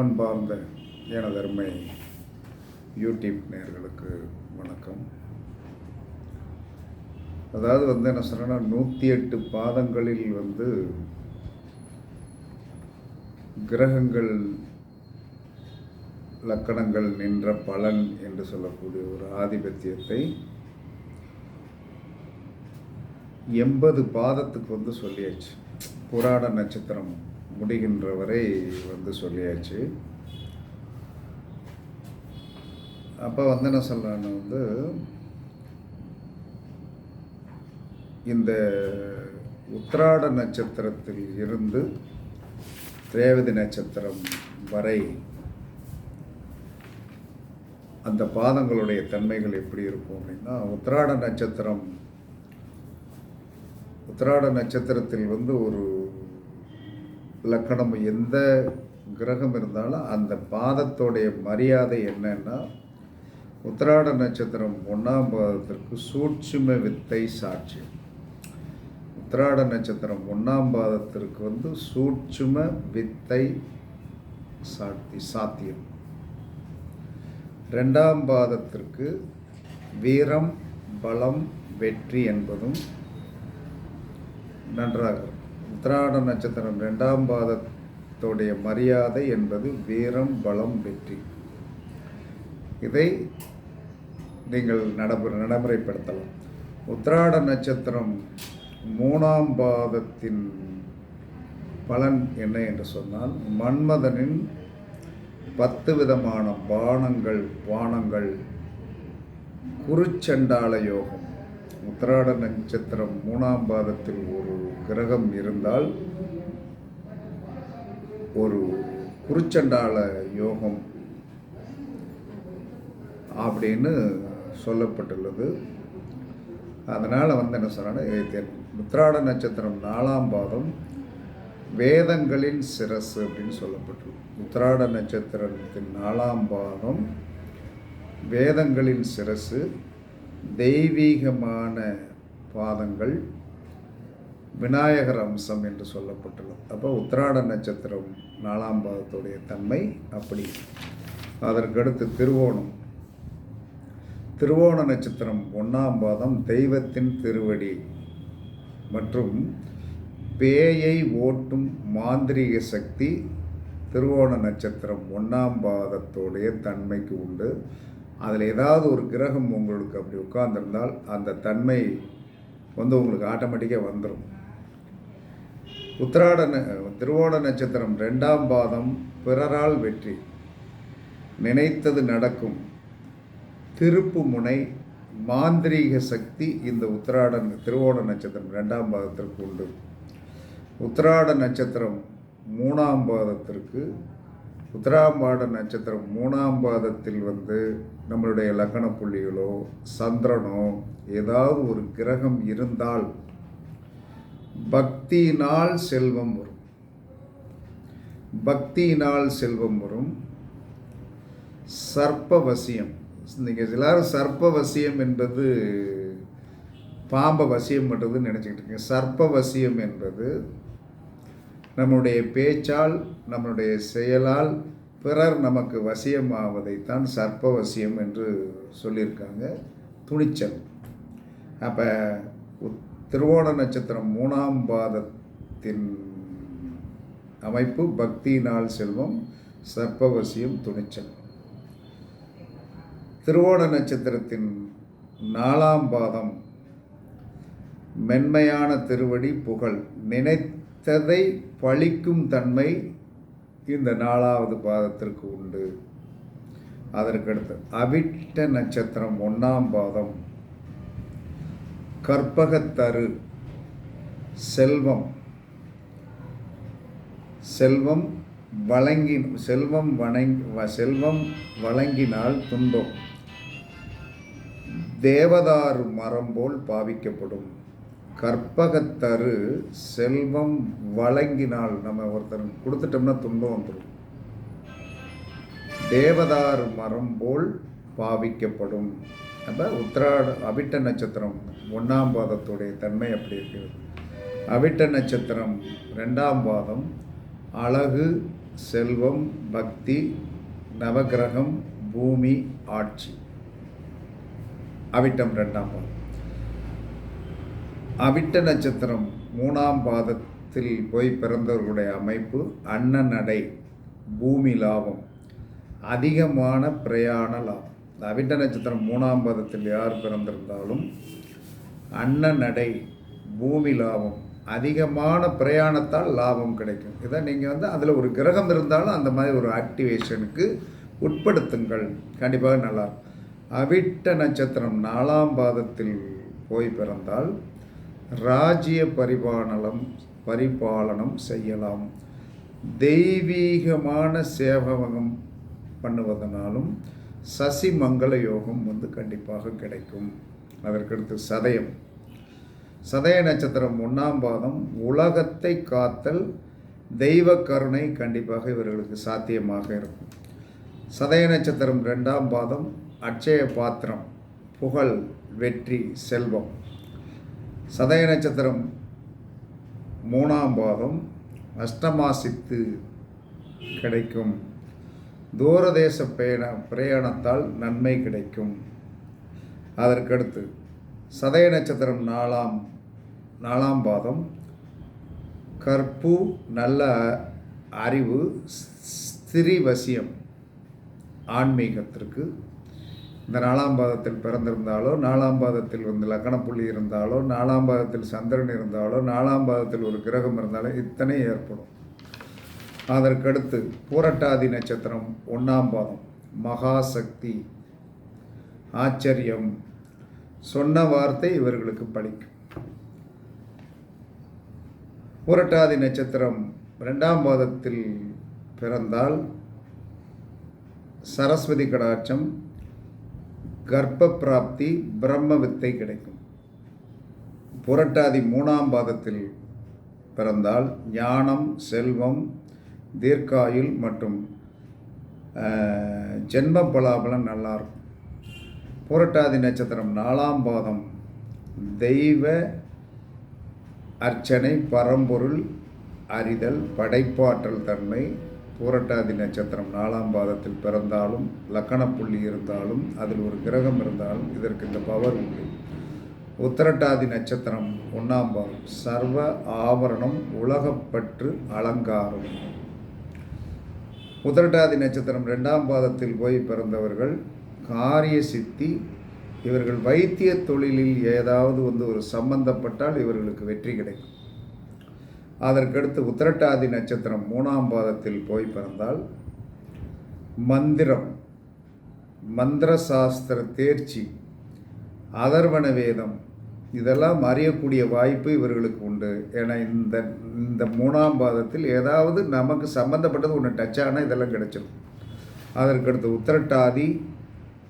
அன்பார்ந்த எனதருமை யூடியூப் நேர்களுக்கு வணக்கம். அதாவது வந்து என்ன சொல்கிறேன்னா நூற்றி எட்டு பாதங்களில் வந்து கிரகங்கள் லக்கணங்கள் நின்ற பலன் என்று சொல்லக்கூடிய ஒரு ஆதிபத்தியத்தை எண்பது பாதத்துக்கு வந்து சொல்லியாச்சு. புராட நட்சத்திரம் முடிகின்ற வரை வந்து சொல்லியாச்சு. அப்போ வந்து என்ன சொல்கிறேன்னு வந்து இந்த உத்திராட நட்சத்திரத்தில் இருந்து ரேவதி நட்சத்திரம் வரை அந்த பாதங்களுடைய தன்மைகள் எப்படி இருக்கும் அப்படின்னா உத்திராட நட்சத்திரம் உத்திராட நட்சத்திரத்தில் வந்து ஒரு லக்கணம் எந்த கிரகம் இருந்தாலும் அந்த பாதத்தோடைய மரியாதை என்னன்னா உத்திராட நட்சத்திரம் ஒன்றாம் பாதத்திற்கு சூட்சும வித்தை சாட்சி உத்திராட நட்சத்திரம் ஒன்றாம் பாதத்திற்கு வந்து சூட்சும வித்தை சாத்தி சாத்தியம் ரெண்டாம் பாதத்திற்கு வீரம் பலம் வெற்றி என்பதும் நன்றாக இருக்கும். உத்திராட நட்சத்திரம் ரெண்டாம் பாதத்துடைய மரியாதை என்பது வீரம் பலம் வெற்றி. இதை நீங்கள் நடைமுறை நடைமுறைப்படுத்தலாம். உத்திராட நட்சத்திரம் மூணாம் பாதத்தின் பலன் என்ன என்று சொன்னால் மன்மதனின் பத்து விதமான பானங்கள் பானங்கள் குருச்சண்டால யோகம். உத்திராட நட்சத்திரம் மூணாம் பாதத்தில் ஒரு கிரகம் இருந்தால் ஒரு குருச்சண்டால யோகம் அப்படின்னு சொல்லப்பட்டுள்ளது. அதனால் வந்து என்ன சொன்னாலும் உத்திராட நட்சத்திரம் நாலாம் பாதம் வேதங்களின் சிரஸ் அப்படின்னு சொல்லப்பட்டுள்ளது. உத்திராட நட்சத்திரத்தின் நாலாம் பாதம் வேதங்களின் சிரசு தெய்வீகமான பாதங்கள் விநாயகர் அம்சம் என்று சொல்லப்பட்டுள்ளது. அப்போ உத்திராட நட்சத்திரம் நாலாம் பாதத்துடைய தன்மை அப்படி. அதற்கடுத்து திருவோணம். திருவோண நட்சத்திரம் ஒன்றாம் பாதம் தெய்வத்தின் திருவடி. மற்றும் பேயை ஓட்டும் மாந்திரீக சக்தி திருவோண நட்சத்திரம் ஒன்றாம் பாதத்துடைய தன்மைக்கு உண்டு. அதில் ஏதாவது ஒரு கிரகம் உங்களுக்கு அப்படி உட்கார்ந்துருந்தால் அந்த தன்மை வந்து உங்களுக்கு ஆட்டோமேட்டிக்காக வந்துடும் உத்திராட ந- திருவோண நட்சத்திரம் ரெண்டாம் பாதம் பிறரால் வெற்றி. நினைத்தது நடக்கும். திருப்பு முனை மாந்திரீக சக்தி இந்த உத்திராட திருவோண நட்சத்திரம் ரெண்டாம் பாதத்திற்கு உண்டு. உத்திராட நட்சத்திரம் மூணாம் பாதத்திற்கு உத்திராம்பாட நட்சத்திரம் மூணாம் பாதத்தில் வந்து நம்மளுடைய லக்கண புள்ளிகளோ சந்திரனோ ஏதாவது ஒரு கிரகம் இருந்தால் பக்தியினால் செல்வம் வரும். பக்தியினால் செல்வம் வரும். சர்ப்பவசியம். நீங்கள் எல்லாரும் சர்ப்பவசியம் என்பது பாம்பை வசியம் பண்ணுறதுன்னு நினச்சிக்கிட்டு இருக்கீங்க. சர்ப்பவசியம் என்பது நம்முடைய பேச்சால் நம்முடைய செயலால் பிறர் நமக்கு வசியமாவதைத்தான் சர்ப்பவசியம் என்று சொல்லியிருக்காங்க துணிச்சல். அப்போ திருவோண நட்சத்திரம் மூணாம் பாதத்தின் அமைப்பு பக்தியினால் செல்வம் சர்ப்பவசியம் துணிச்சல். திருவோண நட்சத்திரத்தின் நாலாம் பாதம் மென்மையான திருவடி புகழ் நினைத்ததை பழிக்கும் தன்மை இந்த நாலாவது பாதத்திற்கு உண்டு. அதற்கடுத்து அவிட்ட நட்சத்திரம் ஒன்றாம் பாதம். கற்பகத்தரு செல்வம். செல்வம் வழங்கி செல்வம் வணங்கி வ- செல்வம் வழங்கினால் துன்பம். தேவதாரு மரம் போல் பாவிக்கப்படும். கற்பகத்தரு செல்வம் வழங்கினால் நம்ம ஒருத்தர் கொடுத்துட்டோம்னா துன்பம் வந்துடும் தேவதார் மரம் போல் பாவிக்கப்படும். அப்போ உத்திராட அவிட்ட நட்சத்திரம் ஒன்றாம் பாதத்துடைய தன்மை அப்படி இருக்கிறது. அவிட்ட நட்சத்திரம் ரெண்டாம் பாதம் அழகு செல்வம் பக்தி நவகிரகம் பூமி ஆட்சி. அவிட்டம் ரெண்டாம் பாதம். அவிட்ட நட்சத்திரம் மூணாம் பாதத்தில் போய் பிறந்தவர்களுடைய அமைப்பு அன்ன நடை பூமி லாபம் அதிகமான பிரயாண லாபம். இந்த அவிட்ட நட்சத்திரம் மூணாம் பாதத்தில் யார் பிறந்திருந்தாலும் அன்ன நடை பூமி லாபம் அதிகமான பிரயாணத்தால் லாபம் கிடைக்கும். இதை நீங்கள் வந்து அதில் ஒரு கிரகம் இருந்தாலும் அந்த மாதிரி ஒரு ஆக்டிவேஷனுக்கு உட்படுத்துங்கள். கண்டிப்பாக நல்லா அவிட்ட நட்சத்திரம் நாலாம் பாதத்தில் போய் பிறந்தால் ராஜ்ய பரிபாலனம் பரிபாலனம் செய்யலாம். தெய்வீகமான சேவகம் பண்ணுவதனாலும் சசி மங்கள யோகம் வந்து கண்டிப்பாக கிடைக்கும். அதற்கடுத்து சதயம். சதய நட்சத்திரம் ஒன்றாம் பாதம் உலகத்தை காத்தல் தெய்வ கருணை கண்டிப்பாக இவர்களுக்கு சாத்தியமாக இருக்கும். சதய நட்சத்திரம் ரெண்டாம் பாதம் அட்சய பாத்திரம் புகழ் வெற்றி செல்வம். சதய நட்சத்திரம் மூணாம் பாதம் அஷ்டமாசித்து கிடைக்கும். தூரதேச பயண பிரயாணத்தால் நன்மை கிடைக்கும். அதற்கடுத்து சதய நட்சத்திரம் நாலாம் நாலாம் பாதம் கற்பு நல்ல அறிவு ஸ்திரிவசியம் ஆன்மீகத்திற்கு இந்த நாலாம் பாதத்தில் பிறந்திருந்தாலோ நாலாம் பாதத்தில் வந்து லக்கணப்புள்ளி இருந்தாலோ நாலாம் பாதத்தில் சந்திரன் இருந்தாலோ நாலாம் பாதத்தில் ஒரு கிரகம் இருந்தாலோ இத்தனை ஏற்படும். அதற்கடுத்து பூரட்டாதி நட்சத்திரம் ஒன்றாம் பாதம். மகாசக்தி ஆச்சரியம் சொன்ன வார்த்தை இவர்களுக்கு பலிக்கும். பூரட்டாதி நட்சத்திரம் ரெண்டாம் பாதத்தில் பிறந்தால் சரஸ்வதி கடாட்சம் கர்ப்ப பிராப்தி பிரம்ம வித்தை கிடைக்கும். புரட்டாதி மூணாம் பாதத்தில் பிறந்தால் ஞானம் செல்வம் தீர்க்காயுள் மற்றும் ஜென்ம பலாபலம் நல்லாயிருக்கும் புரட்டாதி நட்சத்திரம் நாலாம் பாதம் தெய்வ அர்ச்சனை பரம்பொருள் அறிதல் படைப்பாற்றல் தன்மை பூரட்டாதி நட்சத்திரம் நாலாம் பாதத்தில் பிறந்தாலும் லக்கணப்புள்ளி இருந்தாலும் அதில் ஒரு கிரகம் இருந்தாலும் இதற்கு இந்த பவர் உண்டு. உத்தரட்டாதி நட்சத்திரம் ஒன்றாம் பாதம். சர்வ ஆவரணம் உலகப்பற்று அலங்காரம். உத்தரட்டாதி நட்சத்திரம் ரெண்டாம் பாதத்தில் போய் பிறந்தவர்கள் காரிய சித்தி இவர்கள் வைத்திய தொழிலில் ஏதாவது வந்து ஒரு சம்பந்தப்பட்டால் இவர்களுக்கு வெற்றி கிடைக்கும். அதற்கடுத்து உத்திரட்டாதி நட்சத்திரம் மூணாம் பாதத்தில் போய் பிறந்தால் மந்திரம் மந்திர சாஸ்திர தேர்ச்சி அதர்வண வேதம் இதெல்லாம் அறியக்கூடிய வாய்ப்பு இவர்களுக்கு உண்டு. ஏன்னா இந்த இந்த மூணாம் பாதத்தில் ஏதாவது நமக்கு சம்மந்தப்பட்டது ஒன்று டச் ஆனால் இதெல்லாம் கிடைச்சிடும் அதற்கடுத்து உத்திரட்டாதி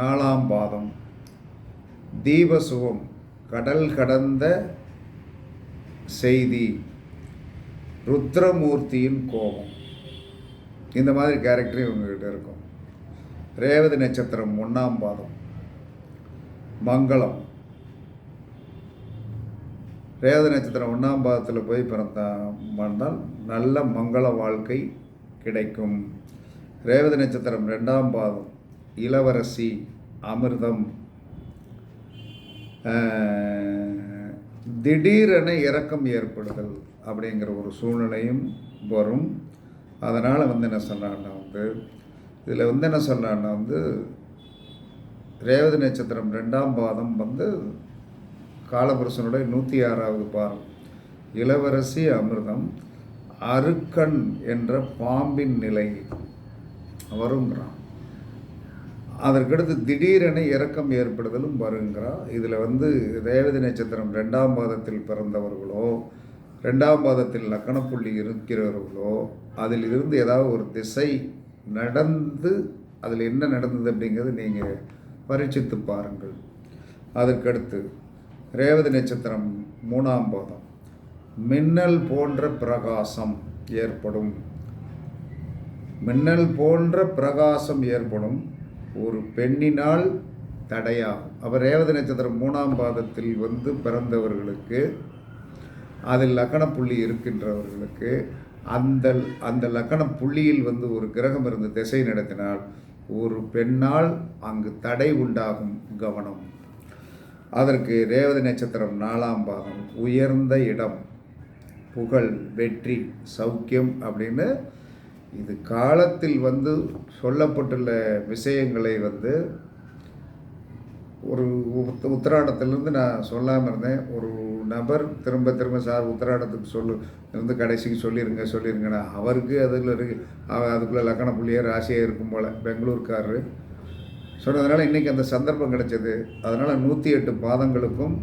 நாலாம் பாதம் தீபசுகம் கடல் கடந்த செய்தி. ருத்ரமூர்த்தியின் கோபம். இந்த மாதிரி கேரக்டரும் இவங்ககிட்ட இருக்கும். ரேவதி நட்சத்திரம் ஒன்றாம் பாதம். மங்களம். ரேவதி நட்சத்திரம் ஒன்றாம் பாதத்தில் போய் பிறந்தால் நல்ல மங்கள வாழ்க்கை கிடைக்கும். ரேவதி நட்சத்திரம் ரெண்டாம் பாதம். இளவரசி அமிர்தம். திடீரென இறக்கம் ஏற்படுதல். அப்படிங்கிற ஒரு சூழ்நிலையும் வரும். அதனால் வந்து என்ன சொன்னான்னா வந்து இதில் வந்து என்ன சொன்னான்னா வந்து ரேவதி நட்சத்திரம் ரெண்டாம் பாதம் வந்து காலபுருஷனுடைய நூற்றி ஆறாவது பாதம். இளவரசி அமிர்தம் அருக்கன் என்ற பாம்பின் நிலை வருங்கிறான் அதற்கடுத்து திடீரென இறக்கம் ஏற்படுதலும் வருங்கிறான். இதில் வந்து ரேவதி நட்சத்திரம் ரெண்டாம் பாதத்தில் பிறந்தவர்களோ ரெண்டாம் பாதத்தில் லக்கணப்புள்ளி இருக்கிறவர்களோ அதில் இருந்து ஏதாவது ஒரு திசை நடந்து அதில் என்ன நடந்தது அப்படிங்கிறது நீங்கள் பரீட்சித்து பாருங்கள். அதற்கடுத்து ரேவதி நட்சத்திரம் மூணாம் பாதம். மின்னல் போன்ற பிரகாசம் ஏற்படும். மின்னல் போன்ற பிரகாசம் ஏற்படும். ஒரு பெண்ணினால் தடையாகும். அவர் ரேவதி நட்சத்திரம் மூணாம் பாதத்தில் வந்து பிறந்தவர்களுக்கு அதில் லக்கணப்புள்ளி இருக்கின்றவர்களுக்கு அந்த அந்த லக்கண புள்ளியில் வந்து ஒரு கிரகம் இருந்து திசை நடத்தினால் ஒரு பெண்ணால் அங்கு தடை உண்டாகும் கவனம். அதற்கு ரேவதி நட்சத்திரம் நாலாம் பாகம் உயர்ந்த இடம் புகழ் வெற்றி சௌக்கியம் அப்படின்னு இது காலத்தில் வந்து சொல்லப்பட்டுள்ள விஷயங்களை வந்து ஒரு உத்திராடத்துலேருந்து நான் சொல்லாமல் இருந்தேன். ஒரு நபர் திரும்ப திரும்ப சார் உத்திராடத்துக்கு சொல்லு. இருந்து கடைசிக்கு சொல்லிடுங்க சொல்லிடுங்கண்ணா அவருக்கு அதில் இருக்கு. அதுக்குள்ளே லக்கண புள்ளியாக ராசியாக இருக்கும் போல் பெங்களூர்காரரு. சொன்னதுனால இன்றைக்கி அந்த சந்தர்ப்பம் கிடைச்சது. அதனால் நூற்றி எட்டு பாதங்களுக்கும்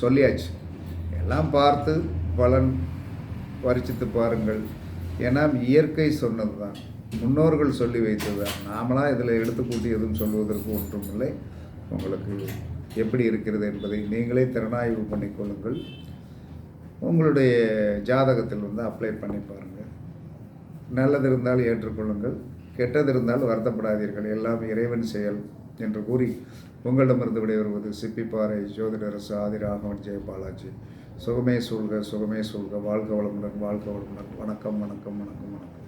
சொல்லியாச்சு. எல்லாம் பார்த்து பலன் பறிச்சித்து பாருங்கள். ஏன்னா இயற்கை சொன்னது தான் முன்னோர்கள் சொல்லி வைத்தது தான் நாமளாக இதில் எடுத்து கூட்டி எதுவும் சொல்வதற்கு ஒன்றும் இல்லை உங்களுக்கு எப்படி இருக்கிறது என்பதை நீங்களே திறனாய்வு பண்ணிக்கொள்ளுங்கள். உங்களுடைய ஜாதகத்தில் வந்து அப்ளை பண்ணி பாருங்கள் நல்லது இருந்தால் ஏற்றுக்கொள்ளுங்கள். கெட்டது இருந்தால் வருத்தப்படாதீர்கள். எல்லாம் இறைவன் செயல் என்று கூறி உங்களிடமிருந்து விடைபெறுவது சிப்பிப்பாறை ஜோதிடரசு ஆதிராகவன் ஜெயபாலாஜி சுகமே சூழ்க சுகமே சூழ்க. வாழ்க வளமுடன் வாழ்க வளமுடன். வணக்கம் வணக்கம் வணக்கம் வணக்கம்.